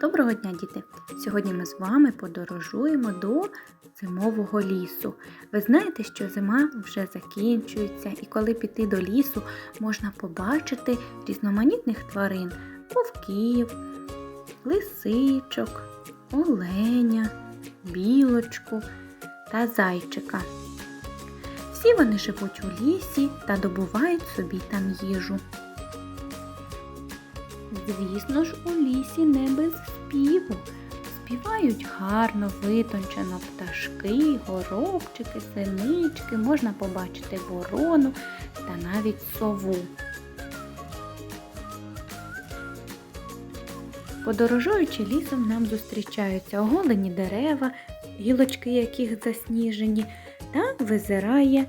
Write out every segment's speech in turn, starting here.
Доброго дня, діти! Сьогодні ми з вами подорожуємо до зимового лісу. Ви знаєте, що зима вже закінчується, і коли піти до лісу, можна побачити різноманітних тварин, вовків, лисичок, оленя, білочку та зайчика. Всі вони живуть у лісі та добувають собі там їжу. Звісно ж, у лісі не без співу. Співають гарно, витончено пташки, горобчики, синички, можна побачити ворону та навіть сову. Подорожуючи лісом, нам зустрічаються оголені дерева, гілочки яких засніжені, та визирає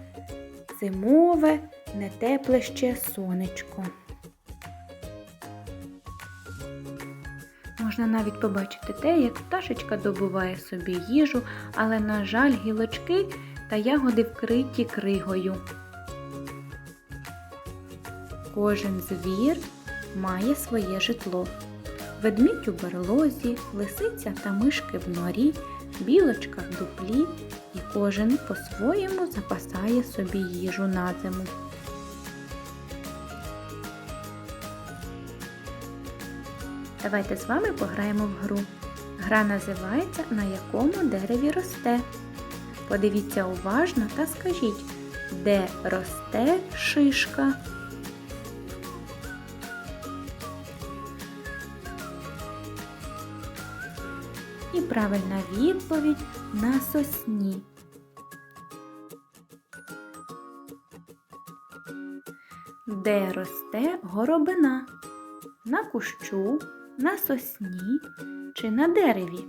зимове, нетепле ще сонечко. Можна навіть побачити те, як пташечка добуває собі їжу, але, на жаль, гілочки та ягоди вкриті кригою. Кожен звір має своє житло. Ведмідь у берлозі, лисиця та мишки в норі, білочка в дуплі, і кожен по-своєму запасає собі їжу на зиму. Давайте з вами пограємо в гру. Гра називається На якому дереві росте. Подивіться уважно та скажіть, де росте шишка. І правильна відповідь на сосні. Де росте горобина? На кущу, на сосні чи на дереві?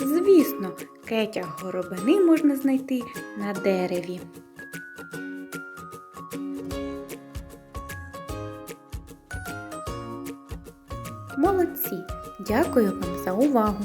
Звісно, кетях горобини можна знайти на дереві. Молодці! Дякую вам за увагу!